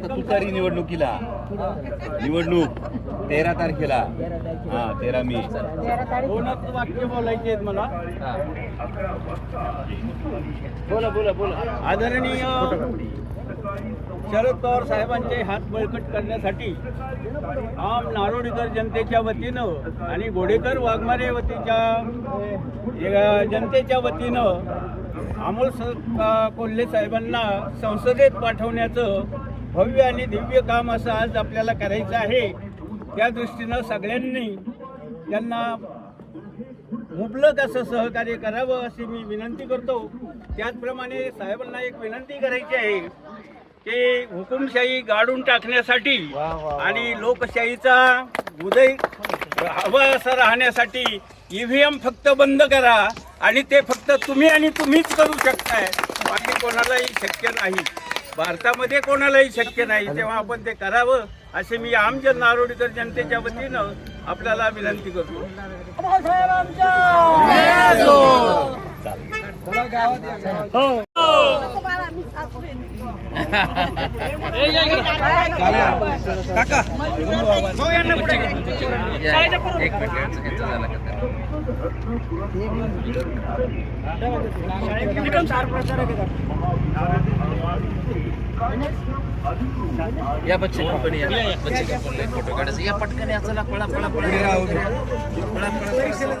आता तुतारी निवडणुकीला. निवडणूक तेरा तारखेला. हा तेरा मे. दोनच वाक्य बोलायचे आहेत मला. बोला बोला बोला. आदरणीय शरद पवार साहेबांचे हात बळकट करण्यासाठी आम नारोडीकर जनतेच्या वतीनं आणि घोडेकर वाघमारे वतीच्या जनतेच्या वतीनं अमोल कोल्हे साहेबांना संसदेत पाठवण्याचं भव्य आणि दिव्य काम असं आज आपल्याला करायचं आहे त्या दृष्टीनं सगळ्यांनी त्यांना मुबलक असं सहकार्य करावं अशी मी विनंती करतो. त्याचप्रमाणे साहेबांना एक विनंती करायची आहे की हुकुमशाही गाडून टाकण्यासाठी आणि लोकशाहीचा उदय हवा असा राहण्यासाठी ईव्हीएम फक्त बंद करा आणि ते फक्त तुम्ही आणि तुम्हीच करू शकताय. बाकी कोणालाही शक्य नाही. भारतामध्ये कोणालाही शक्य नाही. तेव्हा आपण ते करावं असे मी आमच्या नारोडीकर जनतेच्या वतीनं आपल्याला विनंती करतो. हो. या बच्चे कंपनी या बच्चे कंपनी फोटो काढायचं. या पटकन या चला पळा पळा पळा पळा.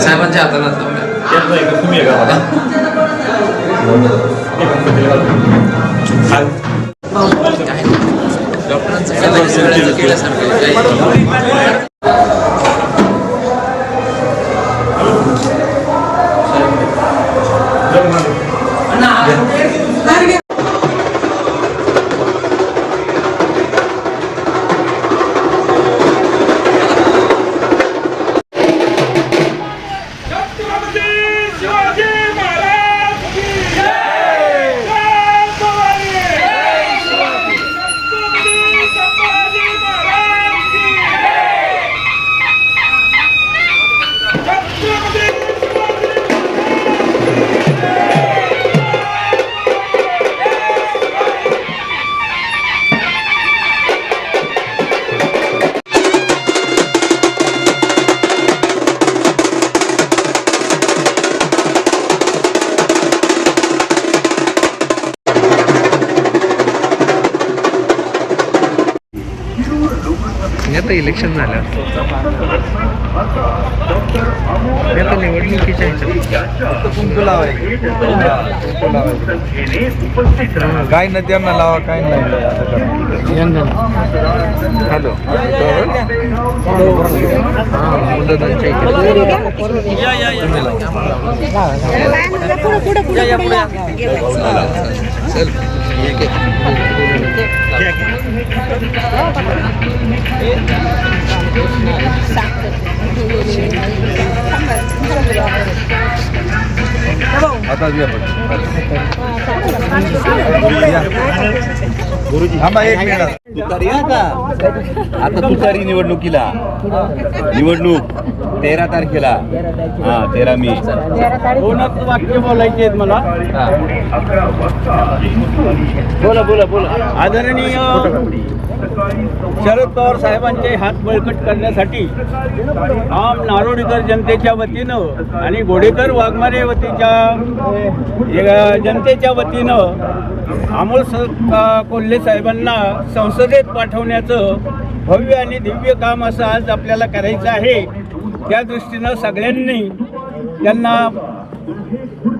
साहेबांच्या हाताला डॉक्टरांचं आता इलेक्शन झालं हे आता निवडणुकीच्या ह्याच्यात कुंकू लावायचं काय ना त्यांना लावा काय नाही असं करा हॅलो हां मुदतांच्या इकडे चल एक आता गुरुजी थांबा एक मिनिट. तुतारी आता आता तुतारी निवडणुकीला. निवडणूक तेरा तारखेला. हा तेरा मे. दोनच वाक्य बोलायचे आहेत मला. बोला बोला बोला. आदरणीय शरद पवार साहेबांचे हात बळकट करण्यासाठी आम नारोडीकर जनतेच्या वतीनं आणि घोडेकर वाघमारे वतीच्या जनतेच्या वतीनं अमोल कोल्हे साहेबांना संसदेत पाठवण्याचं भव्य आणि दिव्य काम असं आज आपल्याला करायचं आहे. त्या दृष्टीनं सगळ्यांनी त्यांना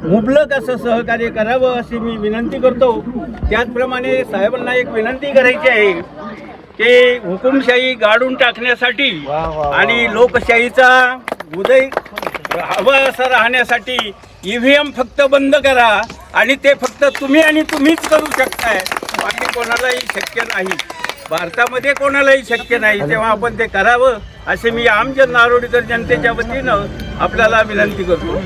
मुबलक असं सहकार्य करावं अशी मी विनंती करतो. त्याचप्रमाणे साहेबांना एक विनंती करायची आहे. की हुकुमशाही गाडून टाकण्यासाठी आणि लोकशाहीचा उदय हवा असा राहण्यासाठी ईव्हीएम फक्त बंद करा आणि ते फक्त तुम्ही आणि तुम्हीच करू शकताय. बाकी कोणालाही शक्य नाही. भारतामध्ये कोणालाही शक्य नाही. तेव्हा आपण ते करावं असे मी आमच्या नारोडीकर जनतेच्या वतीनं आपल्याला विनंती करतो.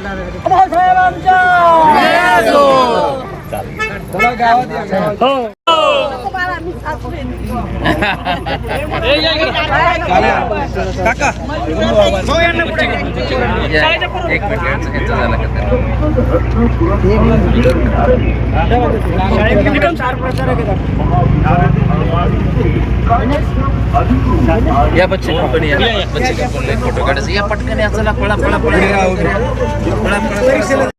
एक मिनिट यांचं यांचं झालं का तर? या. बच्चे कंपनी या बच्चे कंपनी फोटो काढायचं. या पटकन या चला पळा पळा पळा. पळा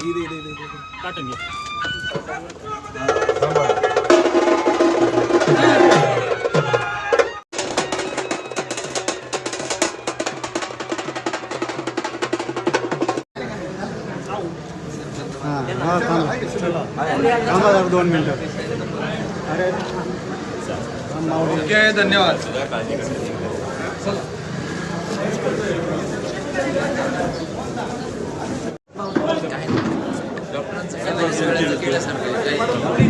पळा थांबा दोन मिनिटं ओके धन्यवाद. डॉक्टरांचं இருக்கு